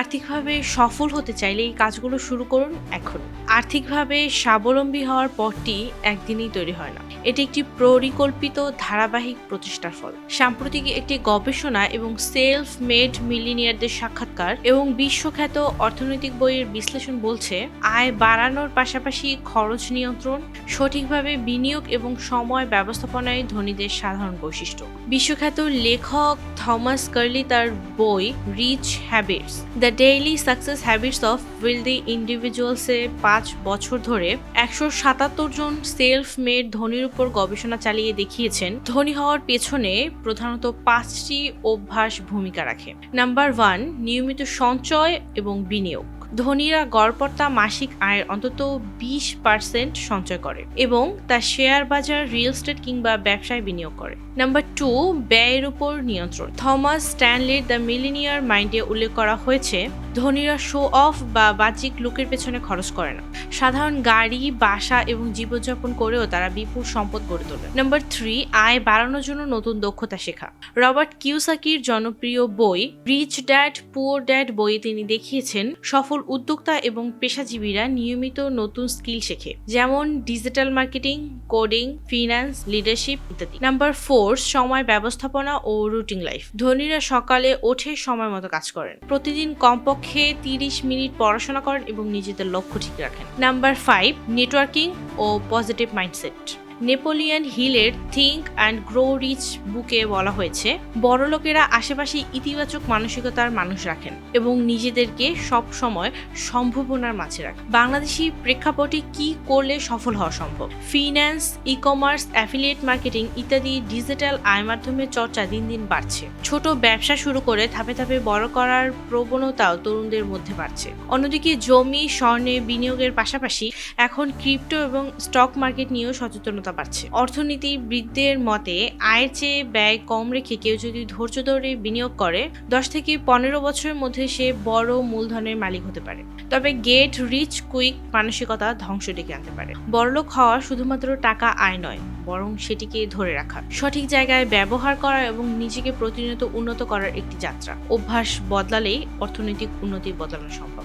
আর্থিকভাবে সফল হতে চাইলে এই কাজগুলো শুরু করুন এখন। আর্থিকভাবে স্বাবলম্বী হওয়ার পথটি একদিনেই তৈরি হয় না। এটি একটি পরিকল্পিত ধারাবাহিক প্রচেষ্টার ফল। সাম্প্রতিক একটি গবেষণা এবং সেলফ মেড মিলিনিয়ারদের সাক্ষাৎকার এবং বিশ্বখ্যাত অর্থনৈতিক বইয়ের বিশ্লেষণ বলছে, আয় বাড়ানোর পাশাপাশি খরচ নিয়ন্ত্রণ, সঠিকভাবে বিনিয়োগ এবং সময় ব্যবস্থাপনায় ধনীদের সাধারণ বৈশিষ্ট্য। বিশ্বখ্যাত লেখক থমাস কার্লি তার বই rich habits the daily success habits of wealthy ইন্ডিভিজুয়ালসে পাঁচ বছর ধরে একশো সাতাত্তর জন সেলফ মেড ধনির উপর গবেষণা চালিয়ে দেখিয়েছেন। ধনী হওয়ার পেছনে প্রধানত পাঁচটি অভ্যাস ভূমিকা রাখে। নাম্বার ওয়ান, নিয়মিত সঞ্চয় এবং বিনিয়োগ। ধনীরা গড়পড়তা মাসিক আয়ের অন্তত বিশ পার্সেন্ট সঞ্চয় করে এবং তা শেয়ার বাজার, রিয়েল এস্টেট কিংবা ব্যবসায় বিনিয়োগ করে। নাম্বার টু, ব্যয়ের উপর নিয়ন্ত্রণ। থমাস স্ট্যানলির দ্য মিলিনিয়ার মাইন্ডে উল্লেখ করা হয়েছে, ধনীরা শো অফ বা বাহ্যিক লুকের পেছনে খরচ করে না। সাধারণ গাড়ি, বাসা এবং জীবনযাপন করেও তারা বিপুল সম্পদ গড়ে তোলে। নাম্বার থ্রি, আয় বাড়ানোর জন্য নতুন দক্ষতা শেখা। রবার্ট কিউসাকির জনপ্রিয় বই, রিচ ড্যাড, পুয়ার ড্যাড বইয়ে তিনি দেখিয়েছেন, সফল উদ্যোক্তা এবং পেশাজীবীরা নিয়মিত নতুন স্কিল শেখে, যেমন digital marketing, coding finance leadership ইত্যাদি। নাম্বার ফোর, সময় ব্যবস্থাপনা ও রুটিন লাইফ। ধনীরা সকালে ওঠে, সময় মতো কাজ করেন। প্রতিদিন কমপক্ষে তিরিশ মিনিট পড়াশোনা করেন এবং নিজেদের লক্ষ্য ঠিক রাখেন। নাম্বার ফাইভ, নেটওয়ার্কিং ও পজিটিভ মাইন্ডসেট। নেপোলিয়ন হিলের থিঙ্ক অ্যান্ড গ্রো রিচ বুকে বলা হয়েছে, বড়লোকেরা আশেপাশে ইতিবাচক মানসিকতার মানুষ রাখেন এবং নিজেদেরকে সব সময় সম্ভাবনার মাঝে রাখেন। বাংলাদেশি প্রেক্ষাপটে কি করলে সফল হওয়া সম্ভব? Finance e commerce affiliate marketing ইত্যাদি ডিজিটাল আয় মাধ্যমে চর্চা দিন দিন বাড়ছে। ছোট ব্যবসা শুরু করে ধাপে ধাপে বড় করার প্রবণতাও তরুণদের মধ্যে বাড়ছে। অন্যদিকে জমি, স্বর্ণে বিনিয়োগের পাশাপাশি এখন ক্রিপ্টো এবং স্টক মার্কেট নিয়েও সচেতনতা বাড়ছে। অর্থনীতিবিদদের মতে, আয়ের চেয়ে ব্যয় কম রেখে কেউ যদি ধৈর্য ধরে বিনিয়োগ করে, দশ থেকে পনেরো বছরের মধ্যে সে বড় মূলধনের মালিক হতে পারে। তবে গেট রিচ কুইক মানসিকতা ধ্বংস ডেকে আনতে পারে। বড়লোক হওয়া শুধুমাত্র টাকা আয় নয়, বরং সেটিকে ধরে রাখা। সঠিক জায়গায় ব্যবহার করা এবং নিজেকে প্রতিনিয়ত উন্নত করার একটি যাত্রা। অভ্যাস বদলালেই অর্থনৈতিক উন্নতি বদলানো সম্ভব।